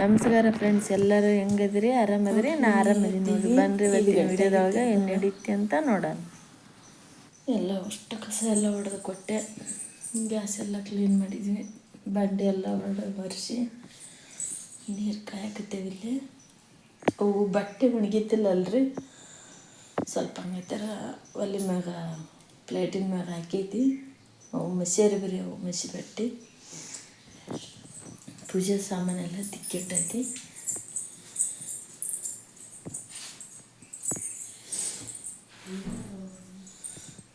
ನಮಸ್ಕಾರ ಫ್ರೆಂಡ್ಸ್ ಎಲ್ಲರೂ ಹೆಂಗದ್ರಿ ಆರಾಮದ್ರಿ ನಾ ಆರಾಮದೀನಿ ನೋಡಿ. ಬನ್ರಿ ಇವತ್ತಿನ ವಿಡಿಯೋದೊಳಗೆ ಏನು ನಡೀತಿ ಅಂತ ನೋಡೋಣ. ಎಲ್ಲ ಅಷ್ಟು ಕಸ ಎಲ್ಲ ಹೊಡೆದು ಕೊಟ್ಟೆ. ಗ್ಯಾಸ್ ಎಲ್ಲ ಕ್ಲೀನ್ ಮಾಡಿದ್ದೀನಿ. ಬಂಡೆ ಎಲ್ಲ ಹೊಡೆದು ಒರೆಸಿ ನೀರು ಕಾಯಕತ್ತೇವೆ ಇಲ್ಲಿ. ಅವು ಬಟ್ಟೆ ಒಣಗಿತಿಲ್ಲಲ್ರಿ ಸ್ವಲ್ಪ ಹಂಗೆ ಥರ ಒಲೆ ಮ್ಯಾಗ ಪ್ಲೇಟಿನ ಮ್ಯಾಗ ಹಾಕೈತಿ. ಅವು ಮಸಿಯರಿ ಬರೀ ಅವು ಮಸಿ ಬಟ್ಟೆ. ಪೂಜೆ ಸಾಮಾನೆಲ್ಲ ತಿಕ್ಕಿಟ್ಟೈತಿ.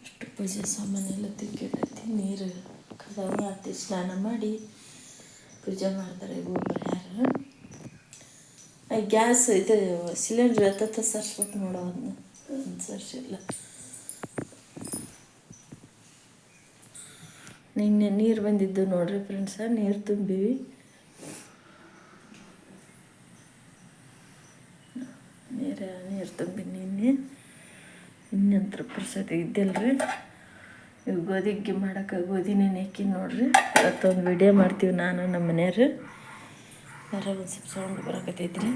ಅಷ್ಟು ಪೂಜೆ ಸಾಮಾನೆಲ್ಲ ತಿಕ್ಕಿಟ್ಟೈತಿ. ನೀರು ಕದವ ಹಾಕಿ ಸ್ನಾನ ಮಾಡಿ ಪೂಜೆ ಮಾಡ್ತಾರೆ ಒಬ್ಬರು ಯಾರು ಗ್ಯಾಸ್ ಇದು ಸಿಲಿಂಡ್ರ್ ಎತ್ತ ಸರ್ಸ್ಬೇಕು ನೋಡೋ ಅದನ್ನ ಸರ್ಸಿಲ್ಲ ನಿನ್ನೆ ನೀರು ಬಂದಿದ್ದು ನೋಡ್ರಿ ಫ್ರೆಂಡ್ಸ ನೀರು ತುಂಬಿವಿ ನೀರು ನೀರು ತುಂಬಿ ನಿನ್ನೆ ಇನ್ನಂತರ ಪ್ರಸಾದ ಇದ್ದಿಲ್ರಿ. ಇವು ಗೋಧಿಗೆ ಮಾಡೋಕೆ ಗೋಧಿ ಹಾಕಿ ನೋಡ್ರಿ. ಇವತ್ತೊಂದು ವಿಡಿಯೋ ಮಾಡ್ತೀವಿ ನಾನು ನಮ್ಮ ಮನೆಯವರು. ಯಾರೋ ಒಂದು ಸ್ವಲ್ಪ ಸೌಂಡ್ ಬರಕತ್ತೈತ್ರಿ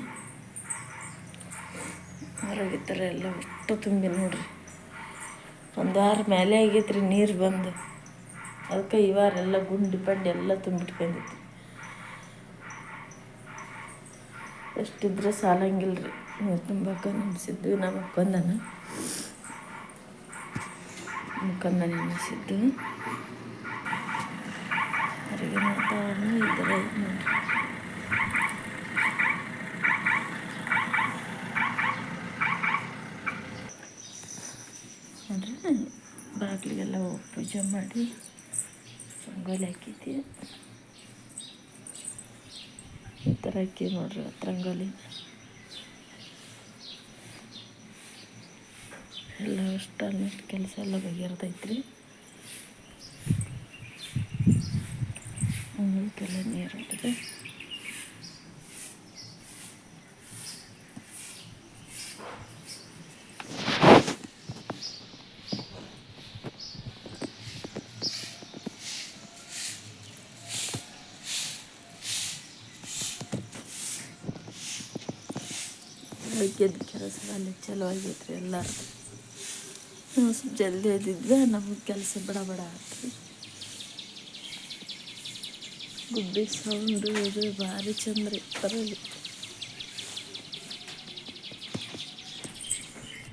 ಹೊರಗೆ ಈ ಥರ ಎಲ್ಲ ಒಟ್ಟು ತುಂಬಿ ನೋಡ್ರಿ. ಒಂದು ವಾರ ಮೇಲೆ ಆಗೈತ್ರಿ ನೀರು ಬಂದು. ಅದಕ್ಕೆ ಈ ವಾರ ಎಲ್ಲ ಗುಂಡಿ ಪಂಡಿ ಎಲ್ಲ ತುಂಬಿಟ್ಕೊಂಡಿತ್ತು ಎಷ್ಟಿದ್ರೆ ಸಾಲಂಗಿಲ್ಲ ರೀ ನೀರು ತುಂಬಕ್ಕೆ ನೆನೆಸಿದ್ದು ನಮ್ಮ ಅಪ್ಪಂದನ. ಮುಖಂದ ನೆನೆಸಿದ್ದು ಹೊರಗಿನ ವಾತಾವರಣ ನೋಡ್ರಿ ನೋಡ್ರಿ ಬಾಗಿಲಿಗೆಲ್ಲ ಪೂಜೆ ಮಾಡಿ ರಂಗೋಲಿ ಹಾಕೈತಿ ಈ ಥರ ಹಾಕಿ ನೋಡ್ರಿ ರಂಗೋಲಿ. ಎಲ್ಲ ಅಷ್ಟು ಆಲ್ಮೋಸ್ಟ್ ಕೆಲಸ ಎಲ್ಲ ಬಗೆಹರ್ದೈತ್ರಿ. ಅದಕ್ಕೆಲ್ಲ ನೀರು ಹೊಡೆದು ಬೆಳಗ್ಗೆದ್ದು ಕೆಲಸ ಅಲ್ಲಿ ಚಲೋ ಆಗೈತ್ರಿ ಎಲ್ಲರದು. ನಾವು ಸ್ವಲ್ಪ ಜಲ್ದಿ ಎದ್ದಿದ್ವಿ ನಮಗೆ ಕೆಲಸ ಬಡ ಬಡ ಗುಬ್ಬಿ ಸೌಂಡು ಇದು ಭಾರಿ ಚಂದ ರೀ ಬರಲಿ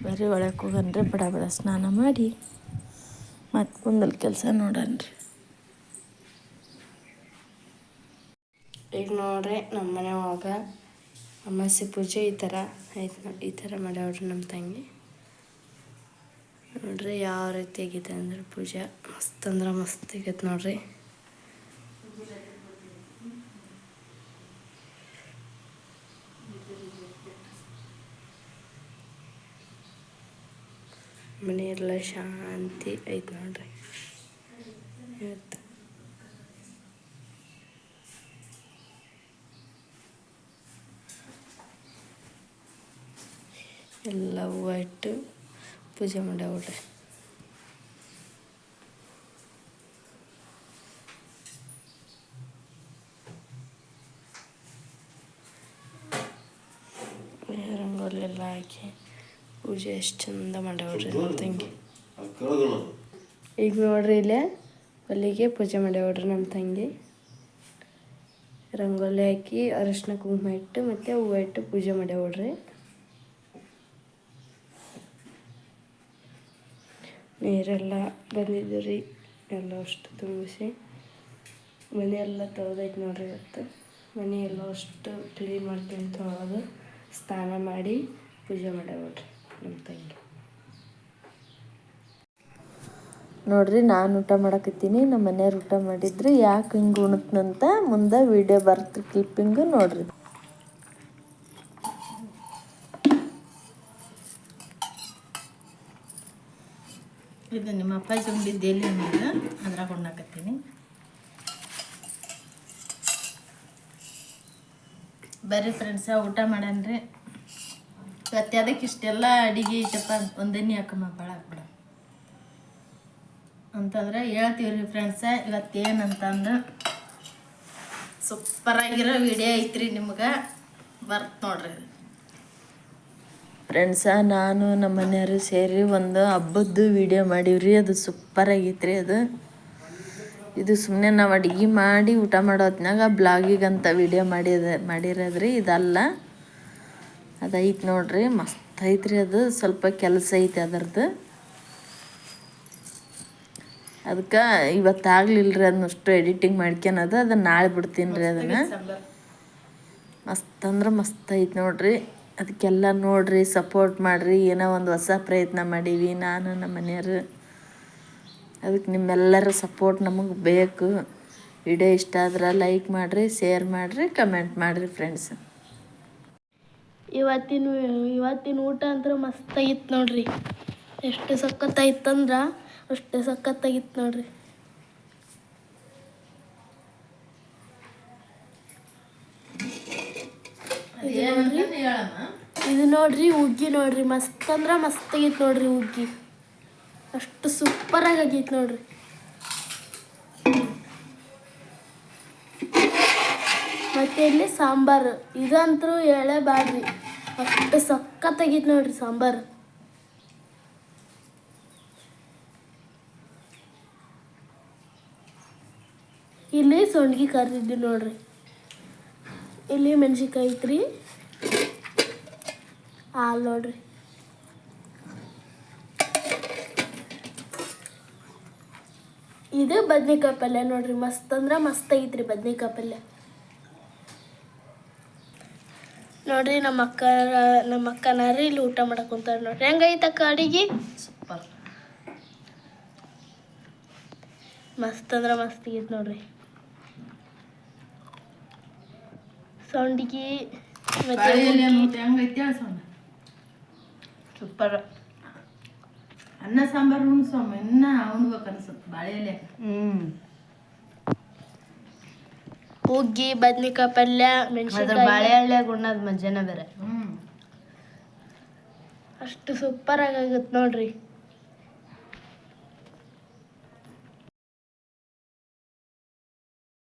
ಬರೀ ಒಳಗೆ ಹೋಗನ್ರಿ ಬಡ ಬಡ ಸ್ನಾನ ಮಾಡಿ ಮತ್ತೆ ಕುಂದಲ್ ಕೆಲಸ ನೋಡನ್ರಿ ಈಗ ನೋಡ್ರಿ ನಮ್ಮ ಮನೆ ಒಳಗೆ ಅಮಾಸೆ ಪೂಜೆ ಈ ಥರ ಆಯ್ತು ನೋಡಿ ಈ ಥರ ಮಾಡ್ಯಾವ್ರಿ ನಮ್ಮ ತಂಗಿ. ನೋಡ್ರಿ ಯಾವ ರೀತಿ ಆಗೈತೆ ಅಂದ್ರೆ ಪೂಜೆ. ಮಸ್ತ್ ಅಂದ್ರೆ ಮಸ್ತ್ ಆಗೈತೆ ನೋಡ್ರಿ. ಮನೆಯೆಲ್ಲ ಶಾಂತಿ ಐತೆ ನೋಡ್ರಿ. ಎಲ್ಲ ಹೂವು ಇಟ್ಟು ಪೂಜೆ ಮಾಡ್ಯಾವ್ರಿ ರಂಗೋಲಿ ಎಲ್ಲ ಹಾಕಿ ಪೂಜೆ ಎಷ್ಟು ಚಂದ ಮಾಡ್ಯಾವ್ರಿ ನಮ್ಮ ತಂಗಿ ಈಗ ನೋಡ್ರಿ ಇಲ್ಲೇ ಒಲಿಗೆ ಪೂಜೆ ಮಾಡ್ಯಾವ್ರಿ ನಮ್ಮ ತಂಗಿ ರಂಗೋಲಿ ಹಾಕಿ ಅರಿಶಿನ ಕುಂಕುಮ ಇಟ್ಟು ಮತ್ತು ಹೂವು ಇಟ್ಟು ಪೂಜೆ ಮಾಡ್ಯಾವ್ರಿ ನೀರೆಲ್ಲ ಬಂದಿದ್ದು ರೀ. ಎಲ್ಲ ಅಷ್ಟು ತುಂಬಿಸಿ. ಮನೆ ಎಲ್ಲ ತೊಳೆದೈತೆ ನೋಡ್ರಿ ಇವತ್ತು. ಮನೆ ಎಲ್ಲ ಅಷ್ಟು ಕ್ಲೀನ್ ಮಾಡ್ತೀನಿ ತೊಳೆದು ಸ್ನಾನ ಮಾಡಿ ಪೂಜೆ ನೋಡ್ರಿ ನಮ್ಮ ತಂಗಿ. ನೋಡ್ರಿ ನಾನು ಊಟ ಮಾಡಕತ್ತೀನಿ. ನಮ್ಮ ಮನೆಯವ್ರು ಊಟ ಮಾಡಿದ್ರು. ಯಾಕೆ ಹಿಂಗೆ ಉಣತ್ನಂತ ಮುಂದೆ ವಿಡಿಯೋ ಬರ್ತ ಕ್ಲಿಪ್ಪಿಂಗು ನೋಡ್ರಿ. ಇದು ನಿಮ್ಮ ಅಪ್ಪಾಜಿ ಉಂಡಿದ್ದು ಎಲ್ಲಿ ಅನ್ನೋದು ಅದ್ರಾಗ ಉಣ್ಣಾಕತ್ತೀನಿ ಬರ್ರಿ ಫ್ರೆಂಡ್ಸ ಊಟ ಮಾಡನ್ರಿ. ಮತ್ತೆ ಅದಕ್ಕೆ ಇಷ್ಟೆಲ್ಲ ಅಡಿಗೆ ಐತಪ್ಪ ಒಂದನ್ನೇ ಹಾಕಮ್ಮ ಭಾಳ ಹಾಕ್ಬಿಡ ಅಂತಂದ್ರೆ ಹೇಳ್ತೀವಿ ರೀ ಫ್ರೆಂಡ್ಸ ಸೂಪರ್ ಆಗಿರೋ ವಿಡಿಯೋ ಐತ್ರಿ ನಿಮ್ಗೆ. ಬರ್ತ್ ನೋಡ್ರಿ. ಫ್ರೆಂಡ್ಸ ನಾನು ನಮ್ಮ ಮನೆಯವರು ಸೇರಿ ಒಂದು ಹಬ್ಬದ್ದು ವಿಡಿಯೋ ಮಾಡೀವ್ರಿ. ಅದು ಸೂಪರ್ ರೀ ಅದು. ಇದು ಸುಮ್ಮನೆ ನಾವು ಅಡುಗೆ ಮಾಡಿ ಊಟ ಮಾಡೋ ಹೊತ್ನಾಗ ಬ್ಲಾಗಿಗಂತ ವಿಡಿಯೋ ಮಾಡಿದ, ಮಾಡಿರೋದ್ರಿ. ಇದಲ್ಲ. ಅದೈತೆ ನೋಡ್ರಿ. ಮಸ್ತ್ ಐತ್ರಿ ಅದು. ಸ್ವಲ್ಪ ಕೆಲಸ ಐತೆ ಅದರದ್ದು. ಅದಕ್ಕೆ ಇವತ್ತಾಗ್ಲಿಲ್ರಿ ಅದನ್ನಷ್ಟು ಎಡಿಟಿಂಗ್ ಮಾಡ್ಕೊಳೋದು ಅದನ್ನು ನಾಳೆ ಬಿಡ್ತೀನಿ ರೀ ಅದನ್ನು. ಮಸ್ತ್ ಅಂದ್ರೆ ಮಸ್ತ್ ಐತೆ ನೋಡ್ರಿ. ಅದಕ್ಕೆಲ್ಲ ನೋಡ್ರಿ ಸಪೋರ್ಟ್ ಮಾಡಿರಿ ಏನೋ ಒಂದು ಹೊಸ ಪ್ರಯತ್ನ ಮಾಡೀವಿ ನಾನು ನಮ್ಮ ಮನೆಯವರು. ಅದಕ್ಕೆ ನಿಮ್ಮೆಲ್ಲರ ಸಪೋರ್ಟ್ ನಮಗೆ ಬೇಕು. ವಿಡಿಯೋ ಇಷ್ಟ ಆದ್ರೆ ಲೈಕ್ ಮಾಡಿರಿ ಶೇರ್ ಮಾಡಿರಿ ಕಮೆಂಟ್ ಮಾಡಿರಿ ಫ್ರೆಂಡ್ಸ್ ಇವತ್ತಿನ ಇವತ್ತಿನ ಊಟ ಅಂದ್ರೆ ಮಸ್ತಾಗಿತ್ತು ನೋಡ್ರಿ. ಎಷ್ಟು ಸಖತ್ತಾಗಿತ್ತಂದ್ರೆ ಅಷ್ಟು ಸಖತ್ತಾಗಿತ್ತು ನೋಡ್ರಿ. ಇದು ನೋಡ್ರಿ ಹುಗ್ಗಿ ನೋಡ್ರಿ, ಮಸ್ತ್ ಅಂದ್ರೆ ಮಸ್ತ್ ಆಗೈತೆ ನೋಡ್ರಿ ಹುಗ್ಗಿ ಅಷ್ಟು ಆಗಿ ಆಗೈತೆ ನೋಡ್ರಿ. ಮತ್ತೆ ಇಲ್ಲಿ ಸಾಂಬಾರು ಇದಂತೂ ಹೇಳೇಬಾರ್ರಿ ಅಷ್ಟು ಸಖತ್ತಾಗೈತೆ ನೋಡ್ರಿ ಸಾಂಬಾರು. ಇಲ್ಲಿ ಸೊಂಡ್ಗಿ ಕರಿದಿದ್ದು ನೋಡ್ರಿ. ಇಲ್ಲಿ ಮೆಣಸಿನ್ಕಾಯಿ ಐತ್ರಿ. ಹಾಲು ನೋಡ್ರಿ. ಇದು ಬದ್ನಿಕಾಯಿ ಪಲ್ಯ ನೋಡ್ರಿ ಮಸ್ತ್ ಅಂದ್ರೆ ಮಸ್ತ್ ಐತ್ರಿ ಬದ್ನಿಕಾಯಿ ಪಲ್ಯ. ನೋಡ್ರಿ ನಮ್ಮ ಅಕ್ಕ ನಮ್ಮ ಅಕ್ಕನಾರಿ ಇಲ್ಲಿ ಊಟ ಮಾಡಕ್ ಕುಂತಾರ ನೋಡ್ರಿ. ಹೆಂಗೈತೆ ಅಕ್ಕ ಅಡಿಗೆ? ಸೂಪರ್. ಮಸ್ತ್ ಅಂದ್ರೆ ಮಸ್ತ್ ಐತ್ ನೋಡ್ರಿ. ಸೌಂಡಿಗೆ ಮತ್ತೆ ಹೆಂಗೈತೆ ಸೂಪರ್. ಅನ್ನ ಸಾಂಬಾರು ಉಣ್ಸೋಮ ಇನ್ನ ಉಣ್ಬೇಕು ಅನ್ಸುತ್ತೆ ಬಾಳೆಲೆ ಹ್ಞೂ ಹ್ಮ್. ಹುಗ್ಗಿ ಬದ್ನಿಕಾಯಿ ಪಲ್ಯ ಬಾಳೆ ಬಾಳೆಹಳ್ಳಿಯಾಗ ಉಣ್ಣೋದು ಮಜಾನ ಬೇರೆ. ಹ್ಮ್. ಅಷ್ಟು ಸೂಪರ್ ಆಗಾಗುತ್ತೆ ನೋಡ್ರಿ.